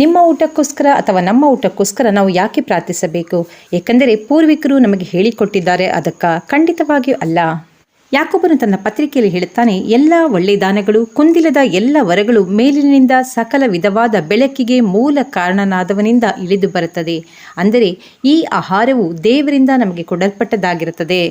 ನಿಮ್ಮ ಊಟಕ್ಕೋಸ್ಕರ ಅಥವಾ ನಮ್ಮ ಊಟಕ್ಕೋಸ್ಕರ ನಾವು ಯಾಕೆ ಪ್ರಾರ್ಥಿಸಬೇಕು? ಏಕೆಂದರೆ ಪೂರ್ವಿಕರು ನಮಗೆ ಹೇಳಿಕೊಟ್ಟಿದ್ದಾರೆ, ಅದಕ್ಕ ಖಂಡಿತವಾಗಿಯೂ ಅಲ್ಲ. ಯಾಕೊಬ್ಬನು ತನ್ನ ಪತ್ರಿಕೆಯಲ್ಲಿ ಹೇಳುತ್ತಾನೆ, ಎಲ್ಲ ಒಳ್ಳೆ ದಾನಗಳು ಕುಂದಿಲದ ಎಲ್ಲ ವರಗಳು ಮೇಲಿನಿಂದ ಸಕಲ ವಿಧವಾದ ಬೆಳಕಿಗೆ ಮೂಲ ಕಾರಣನಾದವನಿಂದ ಇಳಿದು ಬರುತ್ತದೆ. ಅಂದರೆ ಈ ಆಹಾರವು ದೇವರಿಂದ ನಮಗೆ ಕೊಡಲ್ಪಟ್ಟದಾಗಿರುತ್ತದೆ.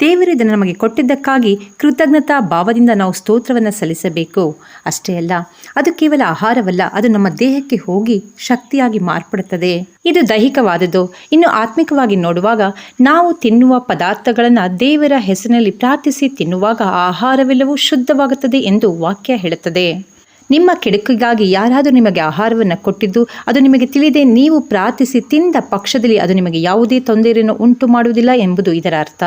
ದೇವರು ಇದನ್ನು ನಮಗೆ ಕೊಟ್ಟಿದ್ದಕ್ಕಾಗಿ ಕೃತಜ್ಞತಾ ಭಾವದಿಂದ ನಾವು ಸ್ತೋತ್ರವನ್ನು ಸಲ್ಲಿಸಬೇಕು. ಅಷ್ಟೇ ಅಲ್ಲ, ಅದು ಕೇವಲ ಆಹಾರವಲ್ಲ, ಅದು ನಮ್ಮ ದೇಹಕ್ಕೆ ಹೋಗಿ ಶಕ್ತಿಯಾಗಿ ಮಾರ್ಪಡುತ್ತದೆ. ಇದು ದೈಹಿಕವಾದದ್ದು. ಇನ್ನು ಆತ್ಮಿಕವಾಗಿ ನೋಡುವಾಗ ನಾವು ತಿನ್ನುವ ಪದಾರ್ಥಗಳನ್ನು ದೇವರ ಹೆಸರಿನಲ್ಲಿ ಪ್ರಾರ್ಥಿಸಿ ತಿನ್ನುವಾಗ ಆಹಾರವೆಲ್ಲವೂ ಶುದ್ಧವಾಗುತ್ತದೆ ಎಂದು ವಾಕ್ಯ ಹೇಳುತ್ತದೆ. ನಿಮ್ಮ ಕೆಡುಕಿಗಾಗಿ ಯಾರಾದರೂ ನಿಮಗೆ ಆಹಾರವನ್ನು ಕೊಟ್ಟಿದ್ದು, ಅದು ನಿಮಗೆ ತಿಳಿದೇ, ನೀವು ಪ್ರಾರ್ಥಿಸಿ ತಿಂದ ಪಕ್ಷದಲ್ಲಿ ಅದು ನಿಮಗೆ ಯಾವುದೇ ತೊಂದರೆಯನ್ನು ಉಂಟು ಮಾಡುವುದಿಲ್ಲ ಎಂಬುದು ಇದರ ಅರ್ಥ.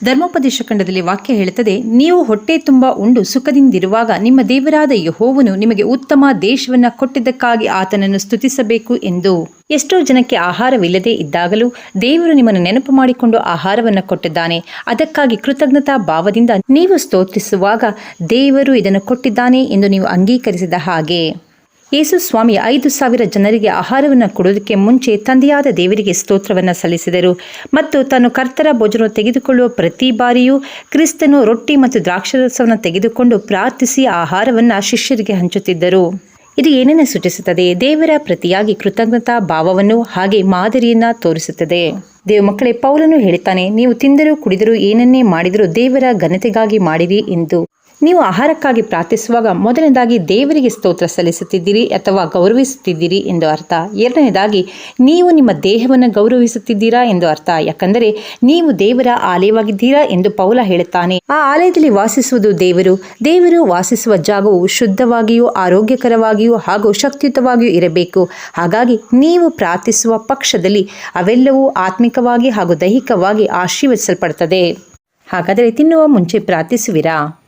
ಧರ್ಮೋಪದೇಶ ಖಂಡದಲ್ಲಿ ವಾಕ್ಯ ಹೇಳುತ್ತದೆ, ನೀವು ಹೊಟ್ಟೆ ತುಂಬ ಉಂಡು, ಸುಖದಿಂದಿರುವಾಗ ನಿಮ್ಮ ದೇವರಾದ ಯಹೋವನು ನಿಮಗೆ ಉತ್ತಮ ದೇಶವನ್ನು ಕೊಟ್ಟಿದ್ದಕ್ಕಾಗಿ ಆತನನ್ನು ಸ್ತುತಿಸಬೇಕು ಎಂದು. ಎಷ್ಟೋ ಜನಕ್ಕೆ ಆಹಾರವಿಲ್ಲದೆ ಇದ್ದಾಗಲೂ ದೇವರು ನಿಮ್ಮನ್ನು ನೆನಪು ಮಾಡಿಕೊಂಡು ಆಹಾರವನ್ನು ಕೊಟ್ಟಿದ್ದಾನೆ. ಅದಕ್ಕಾಗಿ ಕೃತಜ್ಞತಾ ಭಾವದಿಂದ ನೀವು ಸ್ತೋತ್ರಿಸುವಾಗ ದೇವರು ಇದನ್ನು ಕೊಟ್ಟಿದ್ದಾನೆ ಎಂದು ನೀವು ಅಂಗೀಕರಿಸಿದ ಹಾಗೆ. ಯೇಸು ಸ್ವಾಮಿ ಐದು ಸಾವಿರ ಜನರಿಗೆ ಆಹಾರವನ್ನು ಕೊಡುವುದಕ್ಕೆ ಮುಂಚೆ ತಂದೆಯಾದ ದೇವರಿಗೆ ಸ್ತೋತ್ರವನ್ನು ಸಲ್ಲಿಸಿದರು. ಮತ್ತು ತಾನು ಕರ್ತರ ಭೋಜನ ತೆಗೆದುಕೊಳ್ಳುವ ಪ್ರತಿ ಬಾರಿಯೂ ಕ್ರಿಸ್ತನು ರೊಟ್ಟಿ ಮತ್ತು ದ್ರಾಕ್ಷರಸವನ್ನು ತೆಗೆದುಕೊಂಡು ಪ್ರಾರ್ಥಿಸಿ ಆಹಾರವನ್ನು ಶಿಷ್ಯರಿಗೆ ಹಂಚುತ್ತಿದ್ದರು. ಇದು ಏನನ್ನ ಸೂಚಿಸುತ್ತದೆ? ದೇವರ ಪ್ರತಿಯಾಗಿ ಕೃತಜ್ಞತಾ ಭಾವವನ್ನು ಹಾಗೆ ಮಾದರಿಯನ್ನ ತೋರಿಸುತ್ತದೆ. ದೇವ ಮಕ್ಕಳೇ, ಪೌಲನು ಹೇಳುತ್ತಾನೆ, ನೀವು ತಿಂದರೂ ಕುಡಿದರೂ ಏನನ್ನೇ ಮಾಡಿದರೂ ದೇವರ ಘನತೆಗಾಗಿ ಮಾಡಿರಿ ಎಂದು. ನೀವು ಆಹಾರಕ್ಕಾಗಿ ಪ್ರಾರ್ಥಿಸುವಾಗ ಮೊದಲನೇದಾಗಿ ದೇವರಿಗೆ ಸ್ತೋತ್ರ ಸಲ್ಲಿಸುತ್ತಿದ್ದೀರಿ ಅಥವಾ ಗೌರವಿಸುತ್ತಿದ್ದೀರಿ ಎಂದು ಅರ್ಥ. ಎರಡನೇದಾಗಿ, ನೀವು ನಿಮ್ಮ ದೇಹವನ್ನು ಗೌರವಿಸುತ್ತಿದ್ದೀರಾ ಎಂದು ಅರ್ಥ. ಯಾಕಂದರೆ, ನೀವು ದೇವರ ಆಲಯವಾಗಿದ್ದೀರಾ ಎಂದು ಪೌಲ ಹೇಳುತ್ತಾನೆ. ಆ ಆಲಯದಲ್ಲಿ ವಾಸಿಸುವುದು ದೇವರು. ದೇವರು ವಾಸಿಸುವ ಜಾಗವು ಶುದ್ಧವಾಗಿಯೂ ಆರೋಗ್ಯಕರವಾಗಿಯೂ ಹಾಗೂ ಶಕ್ತಿಯುತವಾಗಿಯೂ ಇರಬೇಕು. ಹಾಗಾಗಿ, ನೀವು ಪ್ರಾರ್ಥಿಸುವ ಪಕ್ಷದಲ್ಲಿ ಅವೆಲ್ಲವೂ ಆತ್ಮಿಕವಾಗಿ ಹಾಗೂ ದೈಹಿಕವಾಗಿ ಆಶೀರ್ವದಿಸಲ್ಪಡುತ್ತದೆ. ಹಾಗಾದರೆ, ತಿನ್ನುವ ಮುಂಚೆ ಪ್ರಾರ್ಥಿಸುವಿರಾ?